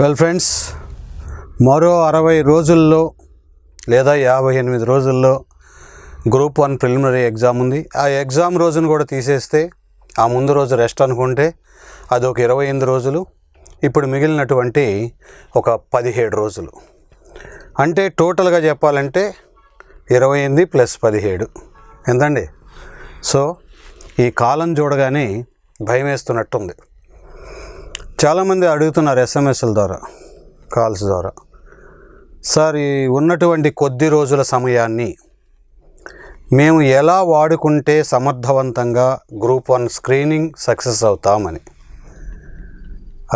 Well friends మరో అరవై రోజుల్లో లేదా యాభై ఎనిమిది రోజుల్లో గ్రూప్ వన్ ప్రిలిమినరీ ఎగ్జామ్ ఉంది. ఆ ఎగ్జామ్ రోజును కూడా తీసేస్తే ఆ ముందు రోజు రెస్ట్ అనుకుంటే అది ఒక ఇరవై ఎనిమిది రోజులు ఇప్పుడు మిగిలినటువంటి ఒక పదిహేడు రోజులు. అంటే టోటల్గా చెప్పాలంటే ఇరవై ఎనిమిది ప్లస్ పదిహేడు. ఎంతండి? సో ఈ కాలం చూడగానే భయం వేస్తున్నట్టుంది. చాలామంది అడుగుతున్నారు ఎస్ఎంఎస్ల ద్వారా కాల్స్ ద్వారా. సార్ ఈ ఉన్నటువంటి కొద్ది రోజుల సమయాన్ని మేము ఎలా వాడుకుంటే సమర్థవంతంగా గ్రూప్ వన్ స్క్రీనింగ్ సక్సెస్ అవుతామని.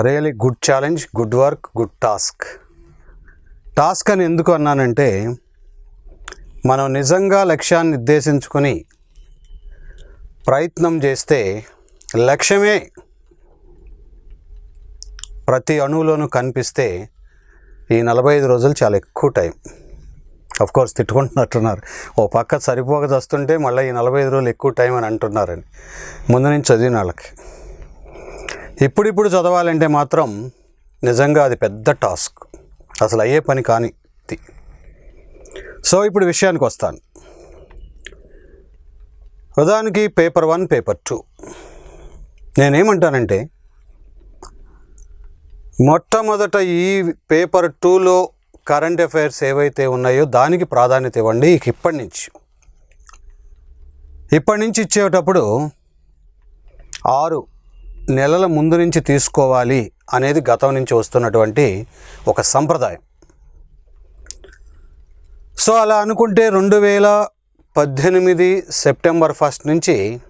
Really good challenge good work good task task అని ఎందుకు అన్నానంటే మనం నిజంగా లక్ష్యాన్ని నిర్దేశించుకొని ప్రయత్నం చేస్తే లక్ష్యమే ప్రతి అణువులోనూ కనిపిస్తే ఈ నలభై ఐదు రోజులు చాలా ఎక్కువ టైం. కోర్స్ తిట్టుకుంటున్నట్టున్నారు. ఓ పక్క సరిపోక వస్తుంటే మళ్ళీ ఈ నలభై ఐదు రోజులు ఎక్కువ టైం అని అంటున్నారని. ముందు నుంచి చదివిన వాళ్ళకి. ఇప్పుడిప్పుడు చదవాలంటే మాత్రం నిజంగా అది పెద్ద టాస్క్. అసలు అయ్యే పని కాని సో ఇప్పుడు విషయానికి వస్తాను. ఉదాహరణకి పేపర్ వన్ పేపర్ టూ. నేనేమంటానంటే మొట్టమొదట ఈ పేపర్ టూలో కరెంట్ అఫైర్స్ ఏవైతే ఉన్నాయో దానికి ప్రాధాన్యత ఇవ్వండి ఇక ఇప్పటి నుంచి. ఇప్పటి నుంచి ఇచ్చేటప్పుడు ఆరు నెలల ముందు నుంచి తీసుకోవాలి అనేది గతం నుంచి వస్తున్నటువంటి ఒక సంప్రదాయం. సో అలా అనుకుంటే రెండు వేల పద్దెనిమిది సెప్టెంబర్ ఫస్ట్ నుంచి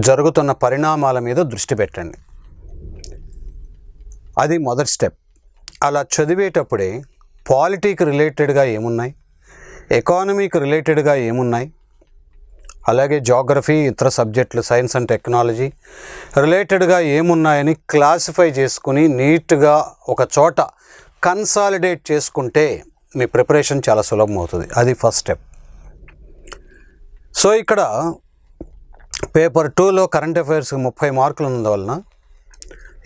జరుగుతున్న పరిణామాల మీద దృష్టి పెట్టండి. అది మొదటి స్టెప్. అలా చదివేటప్పుడే పాలిటీకి రిలేటెడ్గా ఏమున్నాయి? ఎకానమీకి రిలేటెడ్గా ఏమున్నాయి? అలాగే జాగ్రఫీ ఇతర సబ్జెక్టులు సైన్స్ అండ్ టెక్నాలజీ రిలేటెడ్గా ఏమున్నాయని క్లాసిఫై చేసుకుని నీట్గా ఒక చోట కన్సాలిడేట్ చేసుకుంటే మీ ప్రిపరేషన్ చాలా సులభం అవుతుంది. అది ఫస్ట్ స్టెప్. సో ఇక్కడ పేపర్ టూలో కరెంట్ అఫైర్స్ ముప్పై మార్కులు ఉన్నందువలన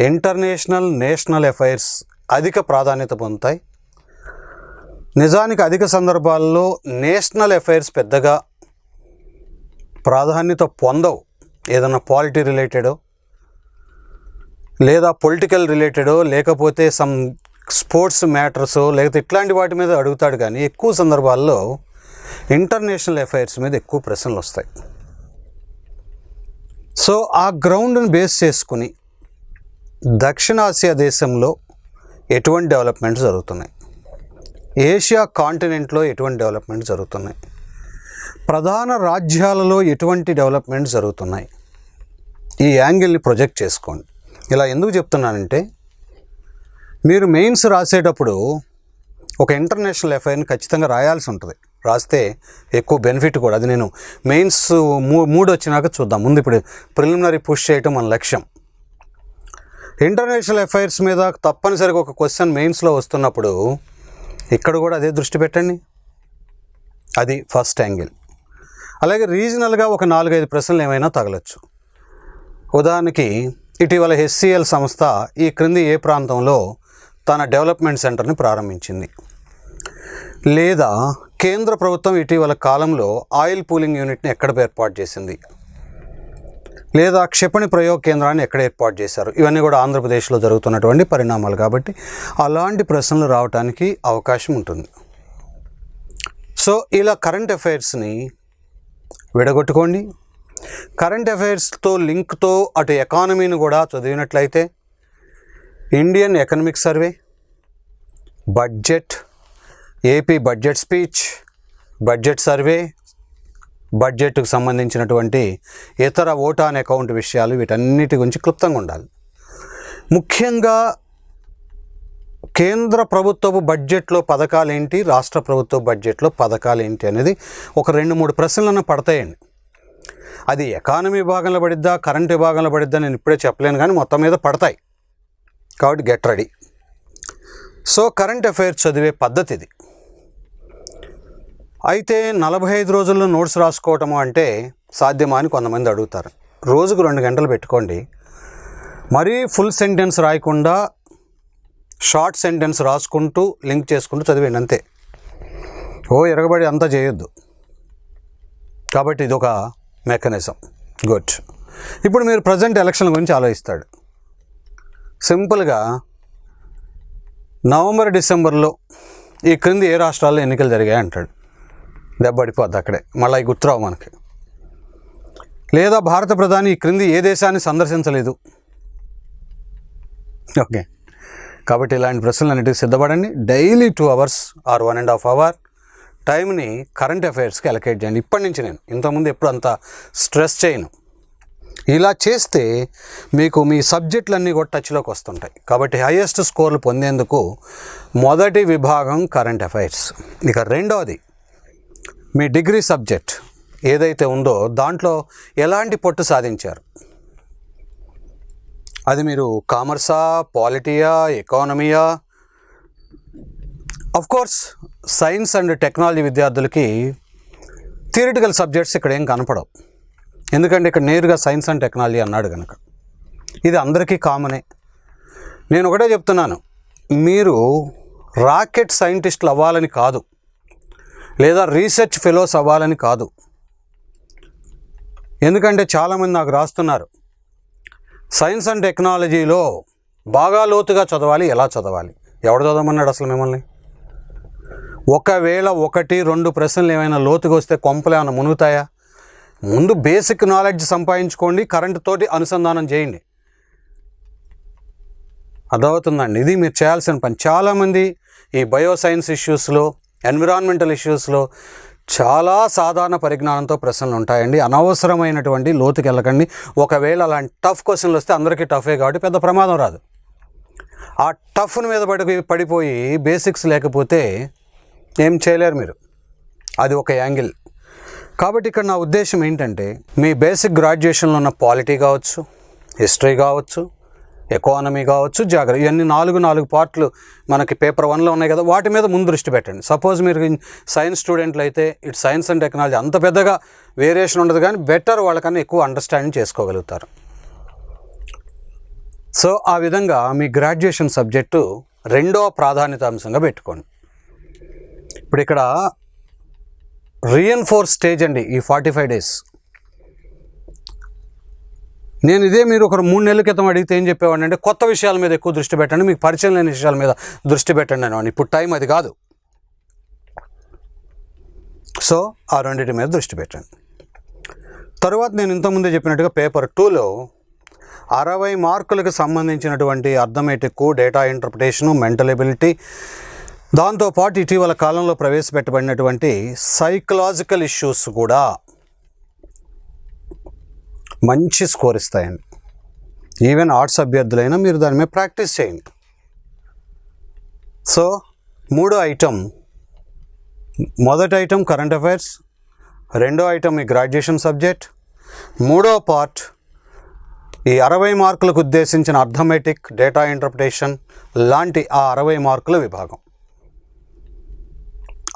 ఇంటర్నేషనల్ నేషనల్ అఫైర్స్ అధిక ప్రాధాన్యత పొందుతాయి. నిజానికి అధిక సందర్భాల్లో నేషనల్ అఫైర్స్ పెద్దగా ప్రాధాన్యత పొందవు. ఏదైనా పాలిటీ రిలేటెడో లేదా పొలిటికల్ రిలేటెడో లేకపోతే సమ్ స్పోర్ట్స్ మ్యాటర్స్ లేకపోతే ఇట్లాంటి వాటి మీద అడుగుతాడు కానీ ఎక్కువ సందర్భాల్లో ఇంటర్నేషనల్ అఫైర్స్ మీద ఎక్కువ ప్రశ్నలు వస్తాయి. సో ఆ గ్రౌండ్ని బేస్ చేసుకుని దక్షిణాసియా దేశంలో ఎటువంటి డెవలప్మెంట్స్ జరుగుతున్నాయి? ఏషియా కాంటినెంట్లో ఎటువంటి డెవలప్మెంట్స్ జరుగుతున్నాయి? ప్రధాన రాజ్యాలలో ఎటువంటి డెవలప్మెంట్స్ జరుగుతున్నాయి? ఈ యాంగిల్ని ప్రొజెక్ట్ చేసుకోండి. ఇలా ఎందుకు చెప్తున్నానంటే మీరు మెయిన్స్ రాసేటప్పుడు ఒక ఇంటర్నేషనల్ ఎఫ్ఐఆర్ని ఖచ్చితంగా రాయాల్సి ఉంటుంది. రాస్తే ఎక్కువ బెనిఫిట్ కూడా. అది నేను మెయిన్స్ మూ మూడు వచ్చినాక చూద్దాం. ముందు ఇప్పుడు ప్రిలిమినరీ పుష్ చేయటం మన లక్ష్యం. ఇంటర్నేషనల్ అఫైర్స్ మీద తప్పనిసరిగా ఒక క్వశ్చన్ మెయిన్స్లో వస్తున్నప్పుడు ఇక్కడ కూడా అదే దృష్టి పెట్టండి. అది ఫస్ట్ యాంగిల్. అలాగే రీజనల్గా ఒక నాలుగైదు ప్రశ్నలు ఏమైనా తగలచ్చు. ఉదాహరణకి ఇటీవల హెచ్సిఎల్ సంస్థ ఈ క్రింది ఏ ప్రాంతంలో తన డెవలప్మెంట్ సెంటర్ని ప్రారంభించింది. లేదా కేంద్ర ప్రభుత్వం ఇటీవల కాలంలో ఆయిల్ పూలింగ్ యూనిట్ని ఎక్కడ ఏర్పాటు చేసింది? లేదా క్షిపణి ప్రయోగ కేంద్రాన్ని ఎక్కడ ఏర్పాటు చేశారు? ఇవన్నీ కూడా ఆంధ్రప్రదేశ్లో జరుగుతున్నటువంటి పరిణామాలు కాబట్టి అలాంటి ప్రశ్నలు రావడానికి అవకాశం ఉంటుంది. సో ఇలా కరెంట్ అఫైర్స్ని విడగొట్టుకోండి. కరెంట్ అఫైర్స్తో లింక్తో అటు ఎకానమీని కూడా చదివినట్లయితే Indian economic survey budget AP budget speech budget survey బడ్జెట్కు సంబంధించినటువంటి ఇతర ఓటాన్ అకౌంట్ విషయాలు వీటన్నిటి గురించి క్లుప్తంగా ఉండాలి. ముఖ్యంగా కేంద్ర ప్రభుత్వపు బడ్జెట్లో పథకాలు ఏంటి రాష్ట్ర ప్రభుత్వ బడ్జెట్లో పథకాలు ఏంటి అనేది ఒక రెండు మూడు ప్రశ్నలను పడతాయండి. అది ఎకానమీ భాగంలో పడిద్దా కరెంట్ విభాగంలో పడిద్దా నేను ఇప్పుడే చెప్పలేను కానీ మొత్తం మీద పడతాయి. కాబట్టి get ready. So current affairs చదివే పద్ధతి ఇది అయితే నలభై ఐదు రోజుల్లో నోట్స్ రాసుకోవటము అంటే సాధ్యమా అని కొంతమంది అడుగుతారు. రోజుకు రెండు గంటలు పెట్టుకోండి. మరీ ఫుల్ సెంటెన్స్ రాయకుండా షార్ట్ సెంటెన్స్ రాసుకుంటూ లింక్ చేసుకుంటూ చదివేయండి అంతే ఓ ఎరగబడి అంతా చేయొద్దు. కాబట్టి ఇది ఒక మెకానిజం. గుడ్. ఇప్పుడు మీరు ప్రజెంట్ ఎలక్షన్ గురించి ఆలోచిస్తాడు. సింపుల్గా నవంబర్ డిసెంబర్లో ఈ క్రింది ఏ రాష్ట్రాల్లో ఎన్నికలు జరిగాయి అంటాడు. దెబ్బడిపోద్ది అక్కడే. మళ్ళీ గుర్తురావు మనకి. లేదా భారత ప్రధాని ఈ క్రింది ఏ దేశాన్ని సందర్శించలేదు? ఓకే. కాబట్టి ఇలాంటి ప్రశ్నలన్నిటికీ సిద్ధపడండి. Daily two hours or one and half hour. టైంని కరెంట్ అఫైర్స్కి అలొకేట్ చేయండి. ఇప్పటి నుంచి నేను. ఇంతకుముందు ఎప్పుడు అంత స్ట్రెస్ చేయను. ఇలా చేస్తే మీకు మీ సబ్జెక్టులన్నీ కూడా టచ్లోకి వస్తుంటాయి. కాబట్టి హైయెస్ట్ స్కోర్లు పొందేందుకు మొదటి విభాగం కరెంట్ అఫైర్స్. ఇక రెండవది మీ డిగ్రీ సబ్జెక్ట్ ఏదైతే ఉందో దాంట్లో ఎలాంటి పట్టు సాధించారు? అది మీరు కామర్సా పాలిటీయా ఎకానమీయా? Of course science and technology విద్యార్థులకి థియరిటికల్ సబ్జెక్ట్స్ ఇక్కడ ఏం కనపడవు. ఎందుకంటే ఇక్కడ నేరుగా సైన్స్ అండ్ టెక్నాలజీ అన్నాడు కనుక ఇది అందరికీ కామనే నేను ఒకటే చెప్తున్నాను. మీరు రాకెట్ సైంటిస్టులు అవ్వాలని కాదు. లేదా రీసెర్చ్ ఫెలోస్ అవ్వాలని కాదు. ఎందుకంటే చాలామంది నాకు రాస్తున్నారు. సైన్స్ అండ్ టెక్నాలజీలో బాగా లోతుగా చదవాలి ఎలా చదవాలి? ఎవడు చదవమన్నాడు అసలు మిమ్మల్ని? ఒకవేళ ఒకటి రెండు ప్రశ్నలు ఏమైనా లోతుగా వస్తే కొంపలు ఏమైనా మునుగుతాయా? ముందు బేసిక్ నాలెడ్జ్ సంపాదించుకోండి కరెంట్ తోటి అనుసంధానం చేయండి. అర్థమవుతుందండి? ఇది మీరు చేయాల్సిన పని. చాలామంది ఈ బయోసైన్స్ ఇష్యూస్లో ఎన్విరాన్మెంటల్ ఇష్యూస్లో చాలా సాధారణ పరిజ్ఞానంతో ప్రశ్నలు ఉంటాయండి. అనవసరమైనటువంటి లోతుకి వెళ్ళకండి. ఒకవేళ అలాంటి టఫ్ క్వశ్చన్లు వస్తే అందరికీ టఫే కాబట్టి పెద్ద ప్రమాదం రాదు. ఆ టఫ్ మీద పడి పడిపోయి బేసిక్స్ లేకపోతే ఏం చేయలేరు మీరు. అది ఒక యాంగిల్. కాబట్టి ఇక్కడ నా ఉద్దేశం ఏంటంటే మీ బేసిక్ గ్రాడ్యుయేషన్లో ఉన్న పాలిటీ కావచ్చు హిస్టరీ కావచ్చు ఎకానమీ కావచ్చు జాగ్రత్త ఇవన్నీ నాలుగు నాలుగు పార్ట్లు మనకి పేపర్ వన్లో ఉన్నాయి కదా వాటి మీద ముందు దృష్టి పెట్టండి. సపోజ్ మీరు సైన్స్ స్టూడెంట్లు అయితే ఇటు సైన్స్ అండ్ టెక్నాలజీ అంత పెద్దగా వేరియేషన్ ఉండదు కానీ బెటర్ వాళ్ళకన్నా ఎక్కువ అండర్స్టాండింగ్ చేసుకోగలుగుతారు. సో ఆ విధంగా మీ గ్రాడ్యుయేషన్ సబ్జెక్టు రెండో ప్రాధాన్యత అంశంగా పెట్టుకోండి. ఇప్పుడు ఇక్కడ రీఎన్ఫోర్స్ స్టేజ్ అండి ఈ ఫార్టీ ఫైవ్ డేస్ నేను ఇదే మీరు ఒక మూడు నెలల క్రితం అడిగితే ఏం చెప్పేవాడిని అంటే కొత్త విషయాల మీద ఎక్కువ దృష్టి పెట్టండి మీకు పరిచయం లేని విషయాల మీద దృష్టి పెట్టండి అని ఇప్పుడు టైం అది కాదు. సో ఆ రెండింటి మీద దృష్టి పెట్టండి. తరువాత నేను ఇంతకుముందే చెప్పినట్టుగా పేపర్ టూలో అరవై మార్కులకు సంబంధించినటువంటి arithmetic data interpretation mental ability దాంతోపాటు ఇటీవల కాలంలో ప్రవేశపెట్టబడినటువంటి సైకలాజికల్ ఇష్యూస్ కూడా మంచి స్కోర్ ఇస్తాయండి. ఈవెన్ ఆర్ట్స్ అభ్యర్థులైనా మీరు దాని మీద ప్రాక్టీస్ చేయండి. సో మూడో ఐటమ్ మొదటి ఐటమ్ కరెంట్ అఫైర్స్ రెండో ఐటమ్ ఈ గ్రాడ్యుయేషన్ సబ్జెక్ట్ మూడో పార్ట్ ఈ అరవై మార్కులకు ఉద్దేశించిన అర్థమెటిక్ డేటా ఇంటర్ప్రిటేషన్ లాంటి ఆ అరవై మార్కుల విభాగం.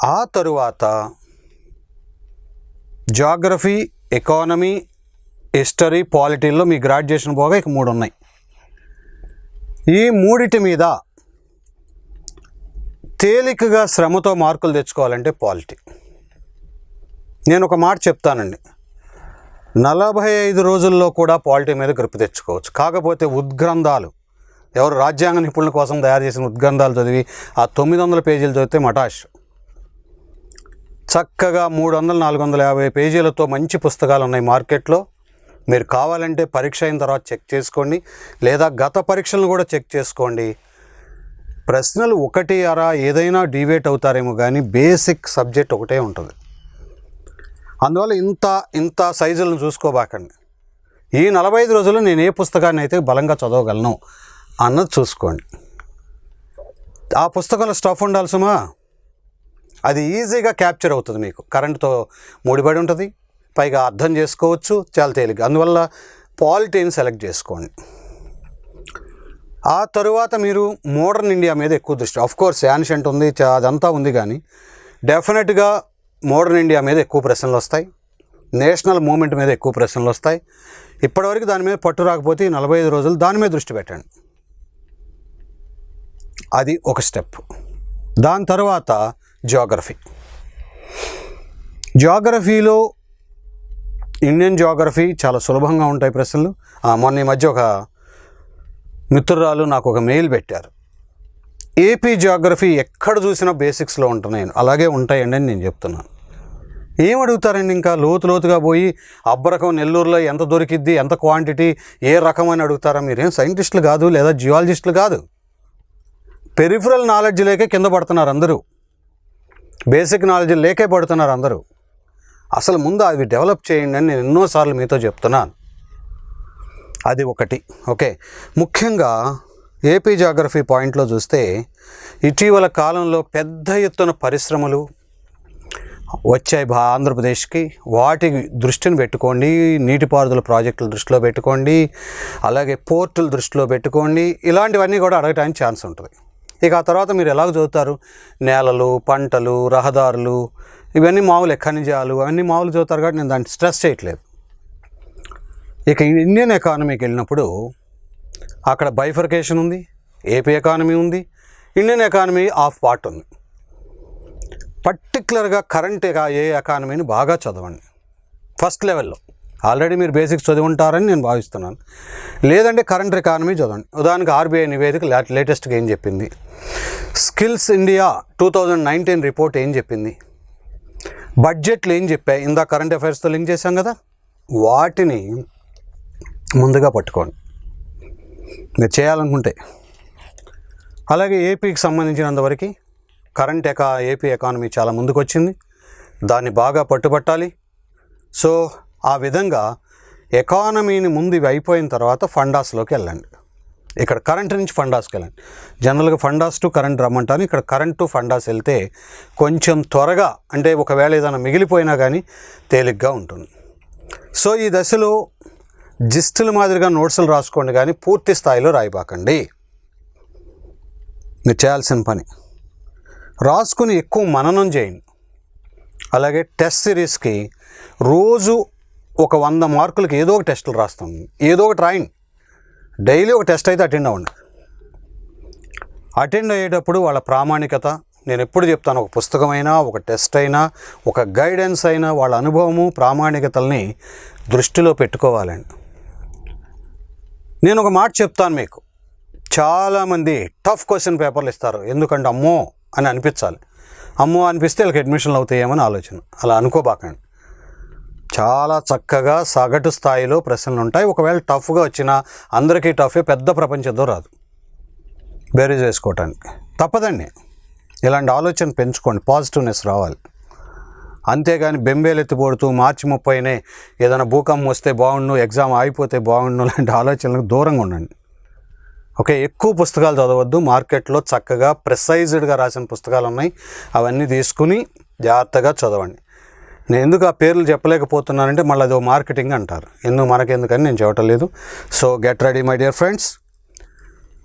ఆ తరువాత జాగ్రఫీ ఎకానమీ హిస్టరీ పాలిటీల్లో మీ గ్రాడ్యుయేషన్ పోగా ఇక మూడు ఉన్నాయి. ఈ మూడిటి మీద తేలికగా శ్రమతో మార్కులు తెచ్చుకోవాలంటే పాలిటీ నేను ఒక మాట చెప్తానండి. నలభై ఐదు రోజుల్లో కూడా పాలిటీ మీద గ్రిప్ తెచ్చుకోవచ్చు. కాకపోతే ఉద్గ్రంథాలు ఎవరు రాజ్యాంగ నిపుణుల కోసం తయారు చేసిన ఉద్గ్రంథాలు చదివి ఆ తొమ్మిది వందల పేజీలు చదివితే మటాష్. చక్కగా మూడు వందల నాలుగు వందల యాభై పేజీలతో మంచి పుస్తకాలు ఉన్నాయి మార్కెట్లో. మీరు కావాలంటే పరీక్ష అయిన తర్వాత చెక్ చేసుకోండి లేదా గత పరీక్షలను కూడా చెక్ చేసుకోండి. ప్రశ్నలు ఒకటి అరా ఏదైనా డివేట్ అవుతారేమో కానీ బేసిక్ సబ్జెక్ట్ ఒకటే ఉంటుంది. అందువల్ల ఇంత ఇంత సైజులను చూసుకోబాకండి. ఈ నలభై ఐదు రోజుల్లో నేను ఏ పుస్తకాన్ని అయితే బలంగా చదవగలను అన్నది చూసుకోండి. ఆ పుస్తకంలో స్టఫ్ ఉండాలి సుమా. అది ఈజీగా క్యాప్చర్ అవుతుంది మీకు. కరెంటుతో ముడిపడి ఉంటుంది. పైగా అర్థం చేసుకోవచ్చు చాలా తేలిక. అందువల్ల పాలిటీని సెలెక్ట్ చేసుకోండి. ఆ తరువాత మీరు మోడర్న్ ఇండియా మీద ఎక్కువ దృష్టి. ఆఫ్ కోర్స్ యాన్షంట్ ఉంది అదంతా ఉంది కానీ డెఫినెట్గా మోడర్న్ ఇండియా మీద ఎక్కువ ప్రశ్నలు వస్తాయి. నేషనల్ మూమెంట్ మీద ఎక్కువ ప్రశ్నలు వస్తాయి. ఇప్పటివరకు దాని మీద పట్టు రాకపోతే నలభై ఐదు రోజులు దాని మీద దృష్టి పెట్టండి. అది ఒక స్టెప్ దాని తర్వాత జోగ్రఫీ జోగ్రఫీలో ఇండియన్ జియోగ్రఫీ చాలా సులభంగా ఉంటాయి ప్రశ్నలు. ఆ, మొన్న ఈ మధ్య ఒక మిత్రురాలు నాకు ఒక మెయిల్ పెట్టారు. ఏపీ జియోగ్రఫీ ఎక్కడ చూసినా బేసిక్స్లో ఉంటున్నాయి. అలాగే ఉంటాయండి అని నేను చెప్తున్నాను. ఏం అడుగుతారండి ఇంకా? లోతు లోతుగా పోయి అబ్బరకం నెల్లూరులో ఎంత దొరికిద్ది ఎంత క్వాంటిటీ ఏ రకం అని అడుగుతారా? మీరేం సైంటిస్టులు కాదు లేదా జియాలజిస్టులు కాదు. పెరిఫరల్ నాలెడ్జ్ లేకే కింద పడుతున్నారు అందరూ. బేసిక్ నాలెడ్జ్ లేకే పడుతున్నారు అందరూ. అసలు ముందు అవి డెవలప్ చేయండి అని నేను ఎన్నోసార్లు మీతో చెప్తున్నాను. అది ఒకటి. ఓకే. ముఖ్యంగా ఏపీ జాగ్రఫీ పాయింట్లో చూస్తే ఇటీవల కాలంలో పెద్ద ఎత్తున పరిశ్రమలు వచ్చాయి. భా ఆంధ్రప్రదేశ్కి వాటి దృష్టిని పెట్టుకోండి నీటిపారుదల ప్రాజెక్టుల దృష్టిలో పెట్టుకోండి అలాగే పోర్టుల దృష్టిలో పెట్టుకోండి ఇలాంటివన్నీ కూడా అడగటానికి ఛాన్స్ ఉంటుంది. ఇక ఆ తర్వాత మీరు ఎలాగ చదువుతారు? నేలలు పంటలు రహదారులు ఇవన్నీ మామూలు ఖనిజాలు అవన్నీ మామూలు చదువుతారు కాబట్టి నేను దాన్ని స్ట్రెస్ చేయట్లేదు. ఇక ఇండియన్ ఎకానమీకి వెళ్ళినప్పుడు అక్కడ బైఫర్కేషన్ ఉంది ఏపీ ఎకానమీ ఉంది ఇండియన్ ఎకానమీ ఆఫ్ పార్ట్ ఉంది. పర్టికులర్గా కరెంట్ ఏ ఎకానమీని బాగా చదవండి. ఫస్ట్ లెవెల్లో ఆల్రెడీ మీరు బేసిక్స్ చదివి ఉంటారని నేను భావిస్తున్నాను. లేదంటే కరెంట్ ఎకానమీ చదవండి. ఉదాహరణకు ఆర్బీఐ నివేదిక లేటెస్ట్గా ఏం చెప్పింది? Skills India two thousand nineteen report ఏం చెప్పింది? బడ్జెట్లు ఏం చెప్పా? ఇందా కరెంట్ అఫైర్స్తో లింక్ చేశాం కదా? వాటిని ముందుగా పట్టుకోండి. మీరు చేయాలనుకుంటే. అలాగే ఏపీకి సంబంధించినంతవరకు కరెంట్ ఎకా ఏపీ ఎకానమీ చాలా ముందుకు వచ్చింది దాన్ని బాగా పట్టుబట్టాలి. సో ఆ విధంగా ఎకానమీని ముందు ఇవి అయిపోయిన తర్వాత ఫండాస్లోకి వెళ్ళండి. ఇక్కడ కరెంట్ నుంచి ఫండాస్కి వెళ్ళండి. జనరల్గా ఫండాస్ టు కరెంట్ రమ్మంటాను. ఇక్కడ కరెంట్ టు ఫండాస్ వెళ్తే కొంచెం త్వరగా అంటే ఒకవేళ ఏదైనా మిగిలిపోయినా కానీ తేలిగ్గా ఉంటుంది. సో ఈ దశలో జిస్టుల మాదిరిగా నోట్స్లు రాసుకోండి కానీ పూర్తి స్థాయిలో రాయిపాకండి మీరు చేయాల్సిన పని. రాసుకుని ఎక్కువ మననం చేయండి. అలాగే టెస్ట్ సిరీస్కి రోజు ఒక వంద మార్కులకి ఏదో ఒక టెస్టులు రాస్తాం. ఏదో ఒకటి రాయండి. డైలీ ఒక టెస్ట్ అయితే అటెండ్ అవ్వండి. అటెండ్ అయ్యేటప్పుడు వాళ్ళ ప్రామాణికత నేను ఎప్పుడు చెప్తాను ఒక పుస్తకమైనా ఒక టెస్ట్ అయినా ఒక గైడెన్స్ అయినా వాళ్ళ అనుభవము ప్రామాణికతల్ని దృష్టిలో పెట్టుకోవాలండి. నేను ఒక మాట చెప్తాను మీకు. చాలామంది టఫ్ క్వశ్చన్ పేపర్లు ఇస్తారు. ఎందుకంటే అమ్మో అని అనిపించాలి. అమ్మో అనిపిస్తే వీళ్ళకి అడ్మిషన్లు అవుతాయేమని ఆలోచన. అలా అనుకోబాకండి. చాలా చక్కగా సగటు స్థాయిలో ప్రశ్నలు ఉంటాయి. ఒకవేళ టఫ్గా వచ్చినా అందరికీ టఫే పెద్ద ప్రపంచంతో రాదు. బేరీజ్ చేసుకోవటానికి తప్పదండి. ఇలాంటి ఆలోచన పెంచుకోండి. పాజిటివ్నెస్ రావాలి. అంతేగాని బెంబేలెత్తిపోడుతూ మార్చి ముప్పైనే ఏదైనా భూకంపం వస్తే బాగుండు ఎగ్జామ్ ఆగిపోతే బాగుండు లాంటి ఆలోచనలకు దూరంగా ఉండండి. ఓకే ఎక్కువ పుస్తకాలు చదవద్దు. మార్కెట్లో చక్కగా ప్రెసైజ్డ్గా రాసిన పుస్తకాలు ఉన్నాయి అవన్నీ తీసుకుని జాగ్రత్తగా చదవండి. నేను ఎందుకు ఆ పేర్లు చెప్పలేకపోతున్నానంటే మళ్ళీ అది మార్కెటింగ్ అంటారు. ఎందుకు మనకెందుకని నేను చెప్పటం లేదు. So get ready my dear friends.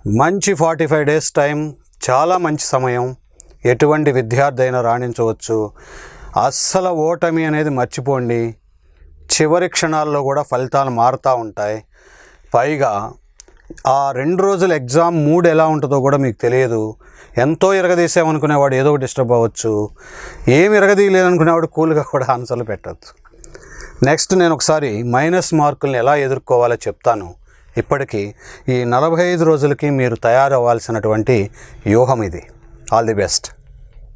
మంచి ఫార్టీ ఫైవ్ డేస్ టైం చాలా మంచి సమయం. ఎటువంటి విద్యార్థి అయినా రాణించవచ్చు. అస్సలు ఓటమి అనేది మర్చిపోండి. చివరి క్షణాల్లో కూడా ఫలితాలు మారుతూ ఉంటాయి. పైగా ఆ రెండు రోజుల ఎగ్జామ్ మూడ్ ఎలా ఉంటుందో కూడా మీకు తెలియదు. ఎంతో ఇరగదీసామనుకునేవాడు ఏదో ఒకటి డిస్టర్బ్ అవ్వచ్చు. ఏమి ఇరగదీయలేదనుకునేవాడు కూల్గా కూడా ఆన్సర్లు పెట్టచ్చు. నెక్స్ట్ నేను ఒకసారి మైనస్ మార్కుల్ని ఎలా ఎదుర్కోవాలో చెప్తాను. ఇప్పటికీ ఈ నలభై ఐదు రోజులకి మీరు తయారవ్వాల్సినటువంటి వ్యూహం ఇది. All the best.